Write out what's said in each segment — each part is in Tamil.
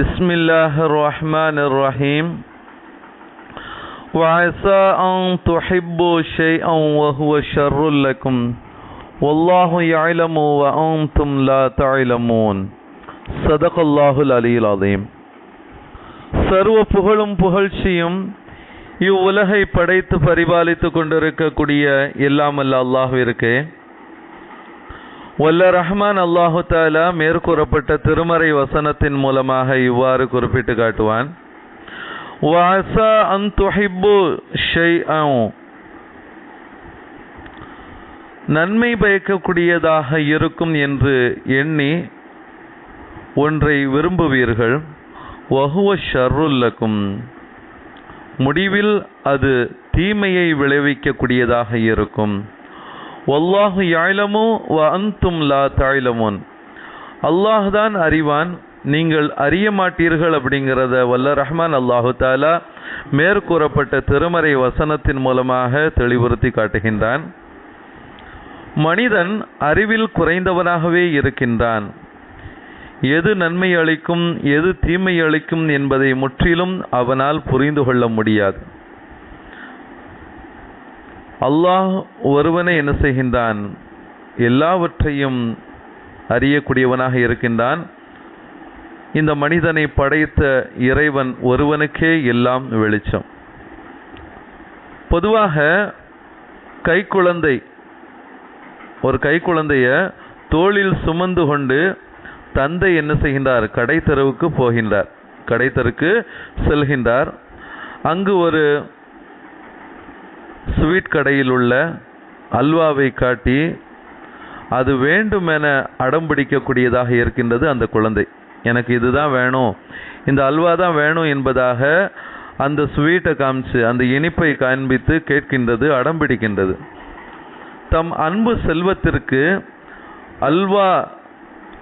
بسم الله الرحمن الرحيم وعسى أن تحبوا شيئا وهو شر لكم والله يعلم وأنتم لا تعلمون صدق الله العلي العظيم சர்வ புகழும் புகழ்ச்சியும் இவ்வுலகை படைத்து பரிபாலித்து கொண்டிருக்கக்கூடிய எல்லாம் அல்ல அல்லாஹ்விற்கு வல்ல ரஹ்மான் அல்லாஹு தாலா மேற்கூறப்பட்ட திருமறை வசனத்தின் மூலமாக இவ்வாறு குறிப்பிட்டு காட்டுவான். வாசா அன் துஹிப்பு ஷைஅன். நன்மை பயக்கக்கூடியதாக இருக்கும் என்று எண்ணி ஒன்றை விரும்புவீர்கள். வகுவ ஷர்ருல்லக்கும் முடிவில் அது தீமையை விளைவிக்கக்கூடியதாக இருக்கும். ஒல்லாஹு யாழமு வ அந்தும் லா தாய்லமுன் அல்லாஹ் தான் அறிவான் நீங்கள் அறிய மாட்டீர்கள் அப்படிங்கிறத வல்ல ரஹ்மான் அல்லாஹு தாலா மேற்கூறப்பட்ட திருமறை வசனத்தின் மூலமாக தெளிவுறுத்தி காட்டுகின்றான். மனிதன் அறிவில் குறைந்தவனாகவே இருக்கின்றான். எது நன்மை அளிக்கும் எது தீமை அளிக்கும் என்பதை முற்றிலும் அவனால் புரிந்து கொள்ள முடியாது. அல்லாஹ் ஒருவனை என்ன செய்கின்றான்? எல்லாவற்றையும் அறியக்கூடியவனாக இருக்கின்றான். இந்த மனிதனை படைத்த இறைவன் ஒருவனுக்கே எல்லாம் வெளிச்சம். பொதுவாக கைக்குழந்தை ஒரு கைக்குழந்தைய தோளில் சுமந்து கொண்டு தந்தை என்ன செய்கின்றார்? கடைத்தெருவுக்கு போகின்றார். கடைத்தருக்கு செல்கின்றார். அங்கு ஒரு ஸ்வீட் கடையில் உள்ள அல்வாவை காட்டி அது வேண்டுமென அடம்பிடிக்கக்கூடியதாக இருக்கின்றது அந்த குழந்தை. எனக்கு இதுதான் வேணும். இந்த அல்வா தான் வேணும் என்பதாக அந்த ஸ்வீட்டை காமிச்சு அந்த இனிப்பை காண்பித்து கேட்கின்றது அடம்பிடிக்கின்றது தம் அன்பு செல்வத்திற்கு அல்வா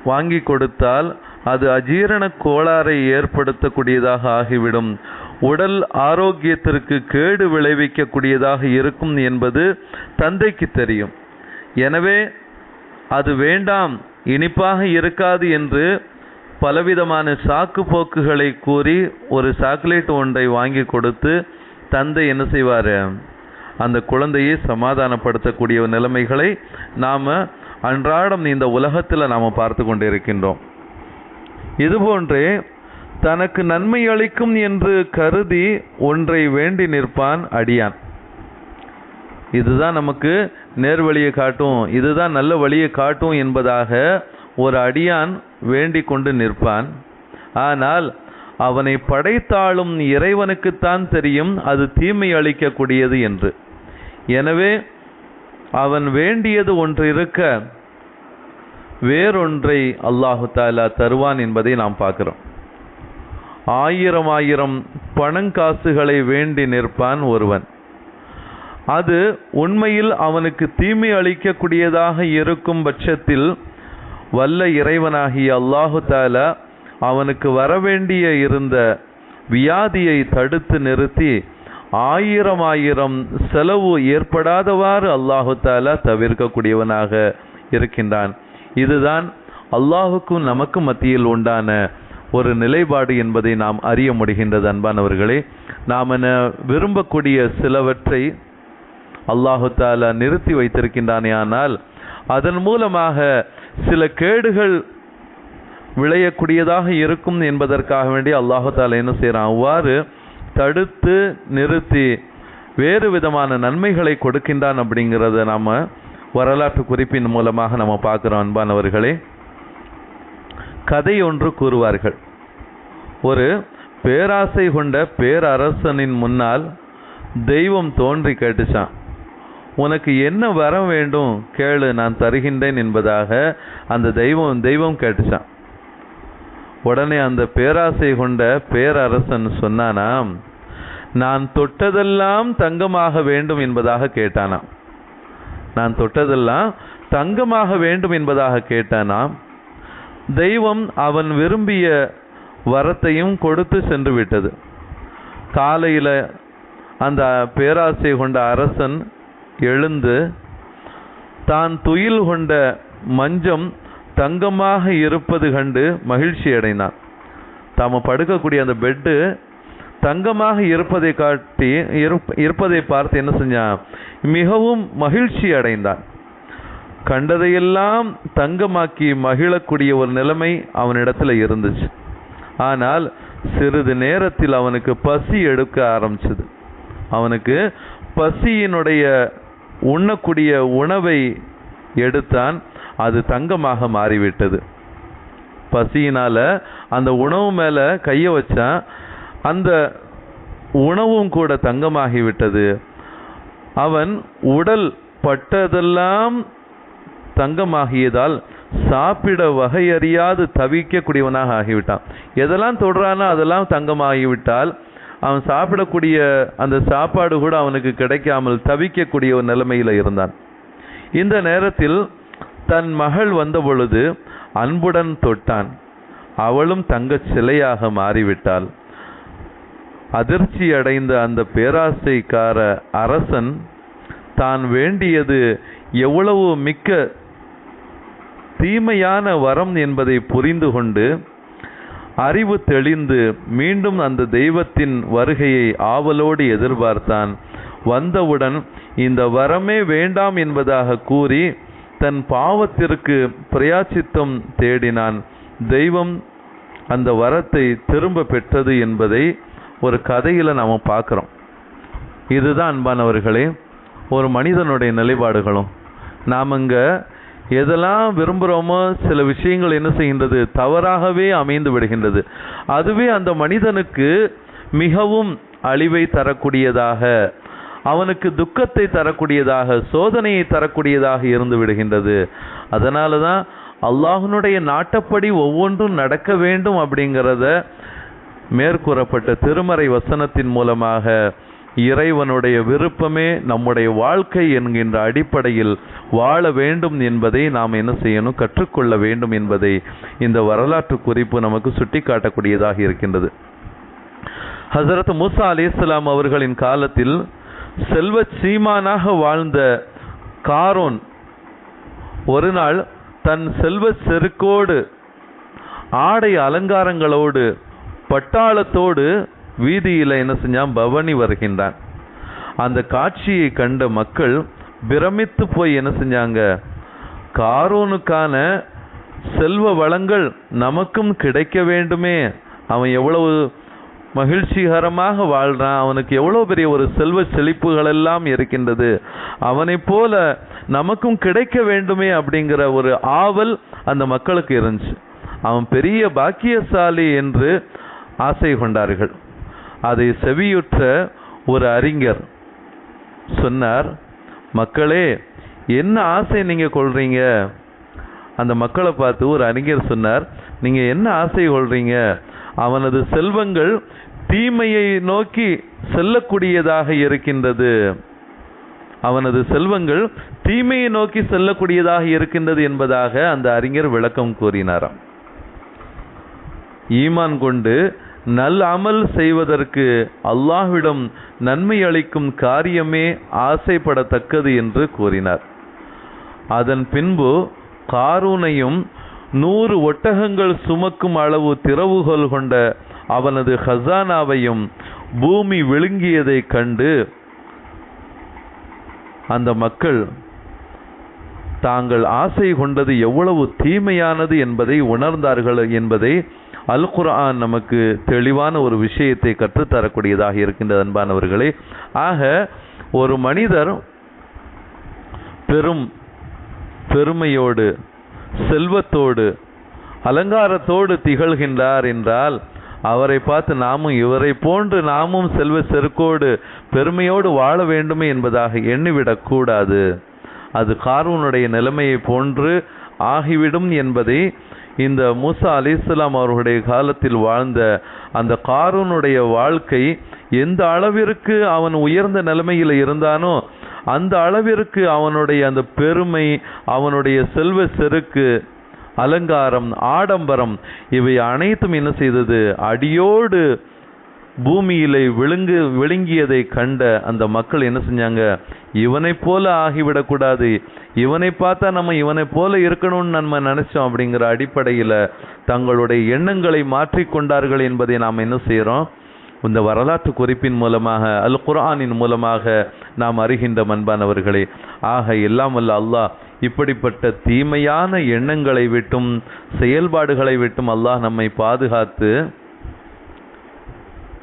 வாங்கி கொடுத்தால் அது அஜீரண கோளாறை ஏற்படுத்தக்கூடியதாக ஆகிவிடும். உடல் ஆரோக்கியத்திற்கு கேடு விளைவிக்கக்கூடியதாக இருக்கும் என்பது தந்தைக்கு தெரியும். எனவே அது வேண்டாம் இனிப்பாக இருக்காது என்று பலவிதமான சாக்கு போக்குகளை கூறி ஒரு சாக்லேட் ஒன்றை வாங்கி கொடுத்து தந்தை என்ன செய்வார்? அந்த குழந்தையை சமாதானப்படுத்தக்கூடிய நிலைமைகளை நாம் அன்றாடம் இந்த உலகத்தில் நாம் பார்த்து கொண்டிருக்கின்றோம். இதுபோன்றே தனக்கு நன்மை அளிக்கும் என்று கருதி ஒன்றை வேண்டி நிற்பான் அடியான். இதுதான் நமக்கு நேர்வழியை காட்டும் இதுதான் நல்ல வழியை காட்டும் என்பதாக ஒரு அடியான் வேண்டி கொண்டு நிற்பான். ஆனால் அவனை படைத்தாளும் இறைவனுக்குத்தான் தெரியும் அது தீமை அளிக்கக்கூடியது என்று. எனவே அவன் வேண்டியது ஒன்று இருக்க வேறொன்றை அல்லாஹு தாலா தருவான் என்பதை நாம் பார்க்கிறோம். ஆயிரம் ஆயிரம் பணங்காசுகளை வேண்டி நிற்பான் ஒருவன். அது உண்மையில் அவனுக்கு தீமை அளிக்கக்கூடியதாக இருக்கும் பட்சத்தில் வல்ல இறைவனாகிய அல்லாஹு தாலா அவனுக்கு வரவேண்டிய இருந்த வியாதியை தடுத்து நிறுத்தி ஆயிரம் ஆயிரம் செலவு ஏற்படாதவாறு அல்லாஹு தாலா தவிர்க்கக்கூடியவனாக இருக்கின்றான். இதுதான் அல்லாஹுக்கும் நமக்கும் மத்தியில் உண்டான ஒரு நிலைப்பாடு என்பதை நாம் அறிய முடிகின்றது அன்பானவர்களே. நாம் என விரும்பக்கூடிய சிலவற்றை அல்லாஹு தாலா நிறுத்தி வைத்திருக்கின்றானே ஆனால் அதன் மூலமாக சில கேடுகள் விளையக்கூடியதாக இருக்கும் என்பதற்காக வேண்டி அல்லாஹு தாலா என்ன செய்கிறான் அவ்வாறு தடுத்து நிறுத்தி வேறு விதமான நன்மைகளை கொடுக்கின்றான் அப்படிங்கிறத நாம் வரலாற்று குறிப்பின் மூலமாக நம்ம பார்க்குறோம் அன்பானவர்களே. கதை ஒன்று கூறுவார்கள். ஒரு பேராசை கொண்ட பேரரசனின் முன்னால் தெய்வம் தோன்றி கேட்டுச்சான். உனக்கு என்ன வர வேண்டும்? கேளு நான் தருகின்றேன் என்பதாக அந்த தெய்வம் தெய்வம் கேட்டுச்சான். உடனே அந்த பேராசை கொண்ட பேரரசன் சொன்னானாம் நான் தொட்டதெல்லாம் தங்கமாக வேண்டும் என்பதாக கேட்டானாம். நான் தொட்டதெல்லாம் தங்கமாக வேண்டும் என்பதாக கேட்டானாம். தெய்வம் அவன் விரும்பிய வரத்தையும் கொடுத்து சென்று விட்டது காலையில் அந்த பேராசை கொண்ட அரசன் எழுந்து தான் துயில் கொண்ட மஞ்சம் தங்கமாக இருப்பது கண்டு மகிழ்ச்சி அடைந்தான். தாம் படுக்கக்கூடிய அந்த பெட்டு தங்கமாக இருப்பதை காட்டி இருப்பதை பார்த்து என்ன செஞ்சான்? மிகவும் மகிழ்ச்சி அடைந்தான். கண்டதையெல்லாம் தங்கமாக்கி மகிழக்கூடிய ஒரு நிலைமை அவனிடத்தில் இருந்துச்சு. ஆனால் சிறிது நேரத்தில் அவனுக்கு பசி எடுக்க ஆரம்பிச்சது. அவனுக்கு பசியினுடைய உண்ணக்கூடிய உணவை எடுத்தான் அது தங்கமாக மாறிவிட்டது. பசியினால அந்த உணவு மேல கைய வச்சான். அந்த உணவும் கூட தங்கமாகிவிட்டது. அவன் உடல் பட்டதெல்லாம் தங்கமாகியதால் சாப்பிட வகையறியாது தவிக்கக்கூடியவனாக ஆகிவிட்டான். எதெல்லாம் தொடுறானோ அதெல்லாம் தங்கமாகிவிட்டால் அவன் சாப்பிடக்கூடிய அந்த சாப்பாடு கூட அவனுக்கு கிடைக்காமல் தவிக்கக்கூடிய ஒரு நிலைமையில் இருந்தான். இந்த நேரத்தில் தன் மகள் வந்த பொழுது அன்புடன் தொட்டான். அவளும் தங்கச் சிலையாக மாறிவிட்டாள். அதிர்ச்சி அடைந்த அந்த பேராசைக்கார அரசன் தான் வேண்டியது எவ்வளவு மிக்க தீமையான வரம் என்பதை புரிந்து கொண்டு அறிவு தெளிந்து மீண்டும் அந்த தெய்வத்தின் வருகையை ஆவலோடு எதிர்பார்த்தான். வந்தவுடன் இந்த வரமே வேண்டாம் என்பதாக கூறி தன் பாவத்திற்கு பிரயாச்சித்தம் தேடினான். தெய்வம் அந்த வரத்தை திரும்ப பெற்றது என்பதை ஒரு கதையில் நாம் பார்க்குறோம். இதுதான் அன்பானவர்களே ஒரு மனிதனுடைய நிலைப்பாடுகளும். நாம் இங்கே எதெல்லாம் விரும்புகிறோமோ சில விஷயங்கள் என்ன செய்கின்றது? தவறாகவே அமைந்து விடுகின்றது. அதுவே அந்த மனிதனுக்கு மிகவும் அழிவை தரக்கூடியதாக அவனுக்கு துக்கத்தை தரக்கூடியதாக சோதனையை தரக்கூடியதாக இருந்து விடுகின்றது. அதனால தான் அல்லாஹனுடைய நாட்டப்படி ஒவ்வொன்றும் நடக்க வேண்டும் அப்படிங்கிறத மேற்கூறப்பட்ட திருமறை வசனத்தின் மூலமாக இறைவனுடைய விருப்பமே நம்முடைய வாழ்க்கை என்கின்ற அடிப்படையில் வாழ வேண்டும் என்பதை நாம் என்ன செய்யணும் கற்றுக்கொள்ள வேண்டும் என்பதை இந்த வரலாற்று குறிப்பு நமக்கு சுட்டிக்காட்டக்கூடியதாக இருக்கின்றது. ஹசரத் மூசா அலிஸ்லாம் அவர்களின் காலத்தில் செல்வ சீமானாக வாழ்ந்த காரோன் ஒரு நாள் தன் செல்வ செருக்கோடு ஆடை அலங்காரங்களோடு பட்டாளத்தோடு வீதியில் என்ன செஞ்சான்? பவனி வருகின்றான். அந்த காட்சியை கண்ட மக்கள் பிரமித்து போய் என்ன செஞ்சாங்க? காரோனுக்கான செல்வ வளங்கள் நமக்கும் கிடைக்க வேண்டுமே. அவன் எவ்வளவு மகிழ்ச்சிகரமாக வாழ்கிறான் அவனுக்கு எவ்வளோ பெரிய ஒரு செல்வ செழிப்புகள் எல்லாம் இருக்கின்றது. அவனைப் போல நமக்கும் கிடைக்க வேண்டுமே அப்படிங்கிற ஒரு ஆவல் அந்த மக்களுக்கு இருந்துச்சு. அவன் பெரிய பாக்கியசாலி என்று ஆசை கொண்டார்கள். அதை செவியுற்ற ஒரு அறிஞர் சொன்னார் மக்களே என்ன ஆசை நீங்கள் கொள்றீங்க? அந்த மக்களை பார்த்து ஒரு அறிஞர் சொன்னார் நீங்கள் என்ன ஆசை கொள்றீங்க? அவனது செல்வங்கள் தீமையை நோக்கி செல்லக்கூடியதாக இருக்கின்றது. அவனது செல்வங்கள் தீமையை நோக்கி செல்லக்கூடியதாக இருக்கின்றது என்பதாக அந்த அறிஞர் விளக்கம் கூறினாராம். ஈமான் கொண்டு நல் அமல் செய்வதற்கு அல்லாஹ்விடம் நன்மை அளிக்கும் காரியமே ஆசைப்படத்தக்கது என்று கூறினார். அதன் பின்பு காரூனையும் நூறு ஒட்டகங்கள் சுமக்கும் அளவு திறவுகோல் கொண்ட அவனது ஹசானாவையும் பூமி விழுங்கியதை கண்டு அந்த மக்கள் தாங்கள் ஆசை கொண்டது எவ்வளவு தீமையானது என்பதை உணர்ந்தார்கள் என்பதை அல் குரான் நமக்கு தெளிவான ஒரு விஷயத்தை கற்றுத்தரக்கூடியதாக இருக்கின்றது அன்பானவர்களே. ஆக ஒரு மனிதர் பெரும் பெருமையோடு செல்வத்தோடு அலங்காரத்தோடு திகழ்கின்றார் என்றால் அவரை பார்த்து நாமும் இவரை போன்று நாமும் செல்வ செருக்கோடு பெருமையோடு வாழ வேண்டுமே என்பதாக எண்ணிவிடக்கூடாது அது கார்வனுடைய நிலைமையை போன்று ஆகிவிடும் என்பதை இந்த மூசா அலி இஸ்லாம் அவர்களுடைய காலத்தில் வாழ்ந்த அந்த காரூனுடைய வாழ்க்கை எந்த அளவிற்கு அவன் உயர்ந்த நிலைமையில் இருந்தானோ அந்த அளவிற்கு அவனுடைய அந்த பெருமை அவனுடைய செல்வ செருக்கு அலங்காரம் ஆடம்பரம் இவை அனைத்தும் என்ன செய்தது? அடியோடு பூமியிலே விழுங்கு விழுங்கியதை கண்ட அந்த மக்கள் என்ன செஞ்சாங்க? இவனை போல ஆகிவிடக்கூடாது இவனை பார்த்தா நம்ம இவனை போல இருக்கணும்னு நம்ம நினைச்சோம் அப்படிங்கிற அடிப்படையில் தங்களுடைய எண்ணங்களை மாற்றிக்கொண்டார்கள் என்பதை நாம் என்ன செய்கிறோம் இந்த வரலாற்று குறிப்பின் மூலமாக அல் குரானின் மூலமாக நாம் அறிகின்ற அன்பானவர்களே ஆக எல்லாம் அல்லாஹ் இப்படிப்பட்ட தீமையான எண்ணங்களை விட்டும் செயல்பாடுகளை விட்டும் அல்லாஹ் நம்மை பாதுகாத்து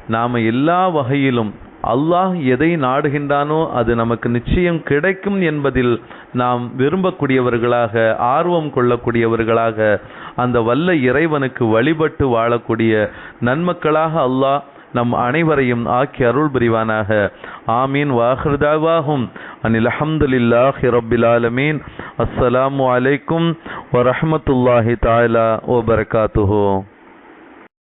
நாம் எல்லா வகையிலும் அல்லாஹ் எதை நாடுகின்றானோ அது நமக்கு நிச்சயம் கிடைக்கும் என்பதில் நாம் விரும்பக்கூடியவர்களாக ஆர்வம் கொள்ளக்கூடியவர்களாக அந்த வல்ல இறைவனுக்கு வழிபட்டு வாழக்கூடிய நன்மக்களாக அல்லாஹ் நம் அனைவரையும் ஆக்கி அருள் புரிவானாக. ஆமீன். வாஹ்ருதாவாகும் அனில் அஹமதுல்லாஹி ரப்பில் ஆலமீன். அஸ்ஸலாமு அலைக்கும் வரஹமத்துல்லாஹி தாலா ஓ பரகாத்துஹோ